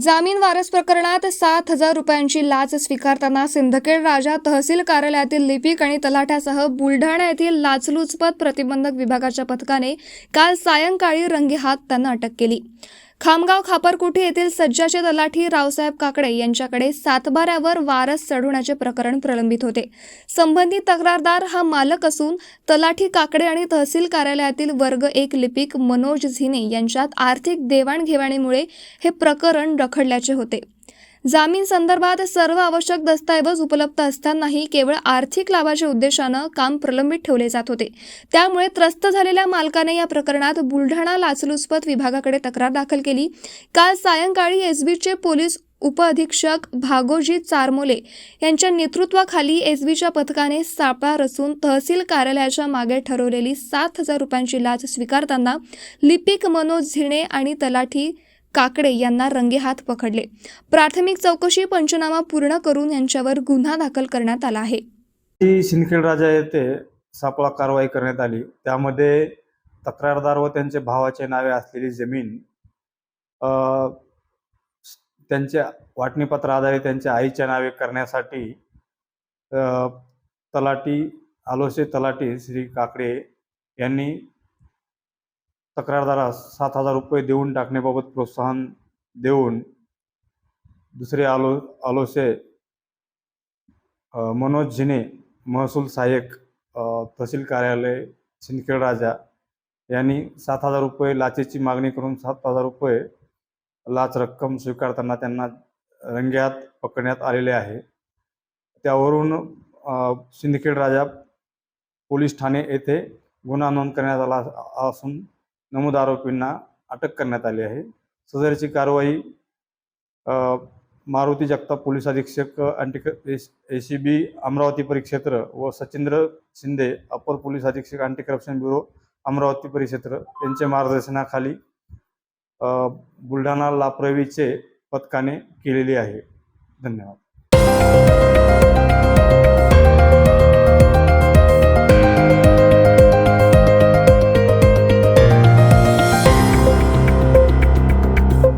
जामीन वारस प्रकरणात सात हजार रुपयांची लाच स्वीकारताना सिंदखेड राजा तहसील कार्यालयातील लिपिक आणि तलाठ्यासह बुलढाणा येथील लाचलुचपत प्रतिबंधक विभागाच्या पथकाने काल सायंकाळी रंगेहात त्यांना अटक केली. खामगाव खापरकुठी येथील सज्जाचे तलाठी रावसाहेब काकडे यांच्याकडे सातबाऱ्यावर वारस चढवण्याचे प्रकरण प्रलंबित होते. संबंधित तक्रारदार हा मालक असून तलाठी काकडे आणि तहसील कार्यालयातील वर्ग एक लिपिक मनोज झिने यांच्यात आर्थिक देवाणघेवाणीमुळे हे प्रकरण रखडल्याचे होते. जामीन संदर्भात सर्व आवश्यक दस्तऐवज उपलब्ध असतानाही केवळ आर्थिक लाभाच्या उद्देशानं काम प्रलंबित ठेवले जात होते. त्यामुळे त्रस्त झालेल्या मालकाने या प्रकरणात बुलढाणा लाचलुचपत विभागाकडे तक्रार दाखल केली. काल सायंकाळी एसबीचे पोलीस उपअधीक्षक भागोजी चारमोले यांच्या नेतृत्वाखाली एसबीच्या पथकाने सापळा रचून तहसील कार्यालयाच्या मागे ठरवलेली सात हजार रुपयांची लाच स्वीकारताना लिपिक मनोज झिणे आणि तलाठी काकडे यांना रंगेहात पकडले. प्राथमिक चौकशी पंचनामा पूर्ण करून यांच्यावर गुन्हा दाखल करण्यात आला आहे. ही राजा येथे सापळा कारवाई करण्यात आली. त्यामध्ये तक्रारदार व त्यांचे भावाचे नावे असलेली जमीन त्यांच्या वाटणीपत्र आधारे त्यांच्या आईच्या नावे करण्यासाठी तलाटी आलोसे तलाटी श्री काकडे यांनी तक्रारदारास सात हजार रुपये देऊन टाकण्याबाबत प्रोत्साहन देऊन दुसरे आलो आलोसे मनोज झिने महसूल सहाय्यक तहसील कार्यालय सिंदखेड राजा यांनी सात हजार रुपये लाचेची मागणी करून सात हजार रुपये लाच रक्कम स्वीकारताना त्यांना रंग्यात पकडण्यात आलेले आहे. त्यावरून सिंदखेड राजा पोलीस ठाणे येथे गुन्हा नोंद करण्यात आला असून नमूद आरोपींना अटक करण्यात आली आहे. सदरची कारवाई मारुती जगताप पोलीस अधीक्षक anti A C B Amravati परिक्षेत्र व सचिंद्र शिंदे अपर पोलीस अधीक्षक अँटी करप्शन ब्युरो अमरावती परिक्षेत्र यांच्या मार्गदर्शनाखाली बुलढाणा लाप्रवीचे पथकाने केलेली आहे. धन्यवाद.